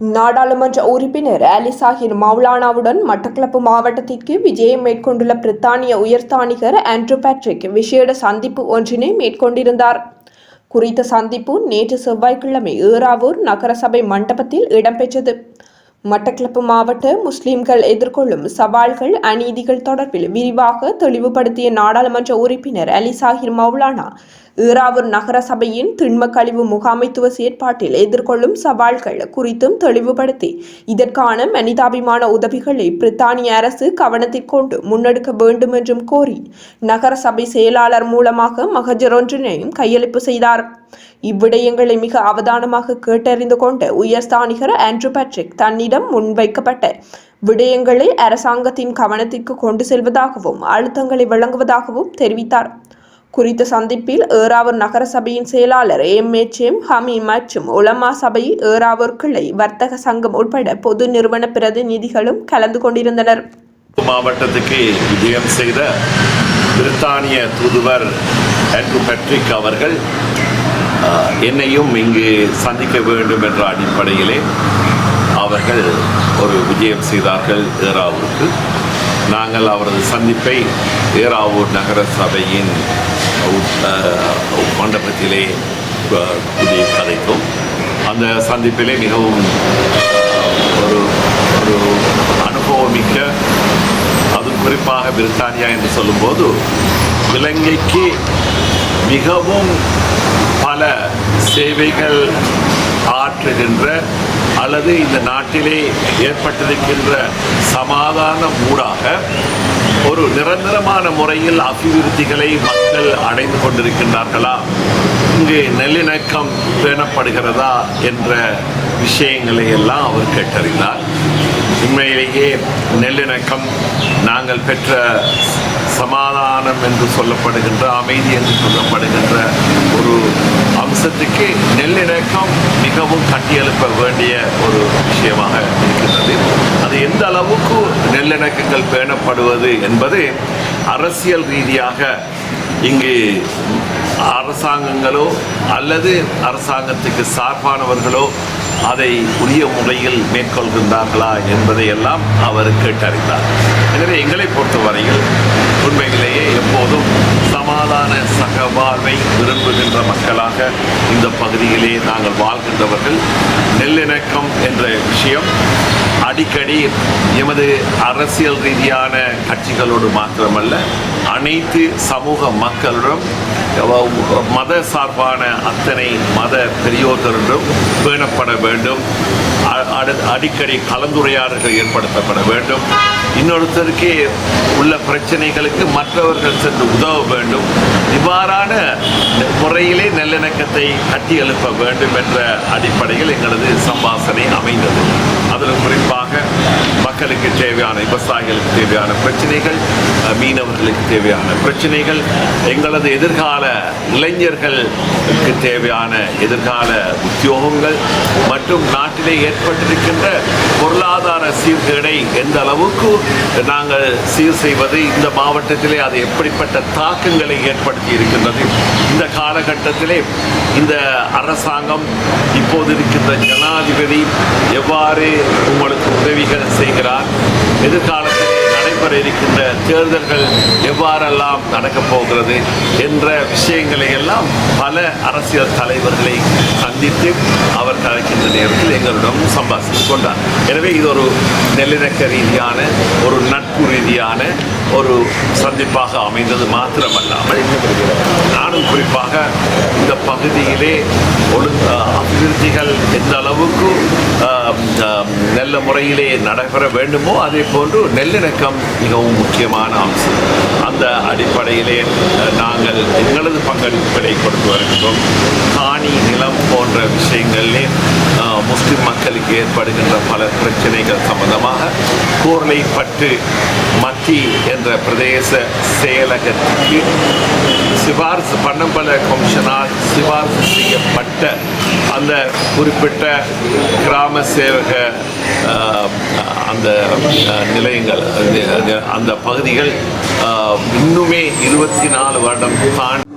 நாடாளுமன்ற உறுப்பினர் அலி சாஹிர் மௌலானாவுடன் மட்டக்களப்பு மாவட்டத்திற்கு விஜயம் மேற்கொண்டுள்ள பிரித்தானிய உயர்ஸ்தானிகர் ஆண்ட்ரூ பேட்ரிக் விசேட சந்திப்பு ஒன்றினை மேற்கொண்டிருந்தார். குறித்த சந்திப்பு நேற்று செவ்வாய்க்கிழமை ஏறாவூர் நகரசபை மண்டபத்தில் இடம்பெற்றது. மட்டக்களப்பு மாவட்ட முஸ்லிம்கள் எதிர்கொள்ளும் சவால்கள் அநீதிகள் தொடர்பில் விரிவாக தெளிவுபடுத்திய நாடாளுமன்ற உறுப்பினர் அலி சாஹிர் மௌலானா ஈராவூர் நகர சபையின் திண்ம கழிவு முகாமைத்துவ செயற்பாட்டில் எதிர்கொள்ளும் சவால்கள் குறித்தும் தெளிவுபடுத்தி இதற்கான மனிதாபிமான உதவிகளை பிரித்தானிய அரசு கவனத்தில் கொண்டு முன்னெடுக்க வேண்டும் என்றும் கோரி நகர சபை செயலாளர் மூலமாக மகஜரொன்றினையும் கையளிப்பு செய்தார். இவ்விடயங்களை மிக அவதானமாக கேட்டறிந்து கொண்ட உயர்ஸ்தானிகர் ஆண்ட்ரூ பேட்ரிக் தன்னிடம் முன்வைக்கப்பட்ட விடயங்களை அரசாங்கத்தின் கவனத்திற்கு கொண்டு செல்வதாகவும் அழுத்தங்களை வழங்குவதாகவும் தெரிவித்தார். குறித்த சந்திப்பில் ஏறாவூர் நகர சபையின் செயலாளர் எம். எச். எம். ஹமி மற்றும் உலமா சபை ஏறாவூர் கிளை வர்த்தக சங்கம் உட்பட பொது நிறுவன பிரதிநிதிகளும் கலந்து கொண்டிருந்தனர். மாவட்டத்துக்கு விஜயம் செய்த பிரித்தானிய தூதுவர் ஆண்ட்ரூ அவர்கள் என்னையும் இங்கு சந்திக்க வேண்டும் என்ற அடிப்படையிலே அவர்கள் ஒரு விஜயம் செய்தார்கள் ஏராவூருக்கு நாங்கள் அவரது சந்திப்பை ஏறாவூர் நகர சபையின் மண்டபத்திலே கதைத்தோம். அந்த சந்திப்பிலே மிகவும் ஒரு ஒரு அனுபவமிக்க அது குறிப்பாக பிரித்தானியா என்று சொல்லும்போது இலங்கைக்கு மிகவும் பல சேவைகள் ஆற்றுகின்ற அல்லது இந்த நாட்டிலே ஏற்பட்டிருக்கின்ற சமாதான ஊடாக ஒரு நிரந்தரமான முறையில் அபிவிருத்திகளை மக்கள் அடைந்து கொண்டிருக்கின்றார்களா? இங்கு நல்லிணக்கம் பேணப்படுகிறதா என்ற விஷயங்களை எல்லாம் அவர் கேட்டறிந்தார். உண்மையிலேயே நல்லிணக்கம். நாங்கள் பெற்ற சமாதானம் என்று சொல்லப்படுகின்ற அமைதி என்று சொல்லப்படுகின்ற ஒரு அம்சத்துக்கு நல்லிணக்கம் மிகவும் கட்டியெழுப்ப வேண்டிய ஒரு விஷயமாக இருக்கின்றது. அது எந்த அளவுக்கு நல்லிணக்கங்கள் பேணப்படுவது என்பது அரசியல் ரீதியாக இங்கு அரசாங்கங்களோ அல்லது அரசாங்கத்துக்கு சார்பானவர்களோ அதை உரிய முறையில் மேற்கொள்கின்றார்களா என்பதையெல்லாம் அவர் கேட்டறிந்தார். எனவே எங்களை பொறுத்தவரையில் உண்மையிலேயே எப்போதும் சமாதான சகவாழ்வை விரும்புகின்ற மக்களாக இந்த பகுதியிலே நாங்கள் வாழ்கின்றவர்கள். நெல்லிணக்கம் என்ற விஷயம் அடிக்கடி எமது அரசியல் ரீதியான கட்சிகளோடு மாத்திரமல்ல அனைத்து சமூக மக்களிடம் மத சார்பான அத்தனை மத பெரியோர்களிடம் பேணப்பட வேண்டும். அ- அடு- அடிக்கடி கலந்துரையாடல்கள் ஏற்படுத்தப்பட வேண்டும். இன்னொருத்தருக்கு உள்ள பிரச்சனைகளுக்கு மற்றவர்கள் சென்று உதவ வேண்டும். இவ்வாறான முறையிலே நல்லிணக்கத்தை கட்டி எழுப்ப வேண்டும் என்ற அடிப்படையில் எங்களது சம்பாசனை அமைந்தது. அதில் குறிப்பாக மக்களுக்கு தேவையான விவசாயிகளுக்கு தேவையான பிரச்சனைகள் மீனவர்களுக்கு தேவையான பிரச்சனைகள் எங்களது எதிர்கால இளைஞர்களுக்கு தேவையான எதிர்கால உத்தியோகங்கள் மற்றும் நாட்டிலே ஏற்பட்டிருக்கின்ற பொருளாதார சீர்கேடை எந்த அளவுக்கு நாங்கள் சீர் செய்வது இந்த மாவட்டத்திலே அது எப்படிப்பட்ட தாக்கங்களை ஏற்படுத்தி இருக்கின்றது இந்த காலகட்டத்திலே இந்த அரசாங்கம் இப்போது இருக்கின்ற ஜனாதிபதி எவ்வாறு எதிர்காலத்தில் நடைபெற இருக்கின்ற தேர்தல்கள் எவ்வாறெல்லாம் நடக்கப் போகிறது என்ற விஷயங்களை எல்லாம் பல அரசியல் தலைவர்களை சந்தித்து அவர் கலைக்கின்ற நேரத்தில் எங்களிடம் சம்பாஷித்துக் கொண்டார். எனவே இது ஒரு நல்லிணக்க ரீதியான ஒரு நட்பு ரீதியான ஒரு சந்திப்பாக அமைந்தது மாத்திரமல்லாமல் நானும் குறிப்பாக இந்த பகுதியிலே ஒழுங்கு அபிவிருத்திகள் எந்த அளவுக்கு நல்ல முறையிலே நடைபெற வேண்டுமோ அதே போன்று நல்லிணக்கம் மிகவும் முக்கியமான அம்சம். அந்த அடிப்படையிலே நாங்கள் எங்களது பங்களிப்புகளை கொடுத்து வருகின்றோம். காணி நிலம் போன்ற விஷயங்களிலே முஸ்லிம் மக்களுக்கு ஏற்படுகின்ற பல பிரச்சனைகள் சம்பந்தமாக கூர்லைப்பட்டு மத்தி என்ற பிரதேச செயலகத்துக்கு சிபாரிசு பண்ணம்பல கமிஷனால் சிபாரிசு செய்யப்பட்ட அந்த குறிப்பிட்ட கிராம சேவக அந்த நிலையங்கள் அந்த- பகுதிகள் இன்னுமே இருபத்தி நாலு வருடம் தாண்டி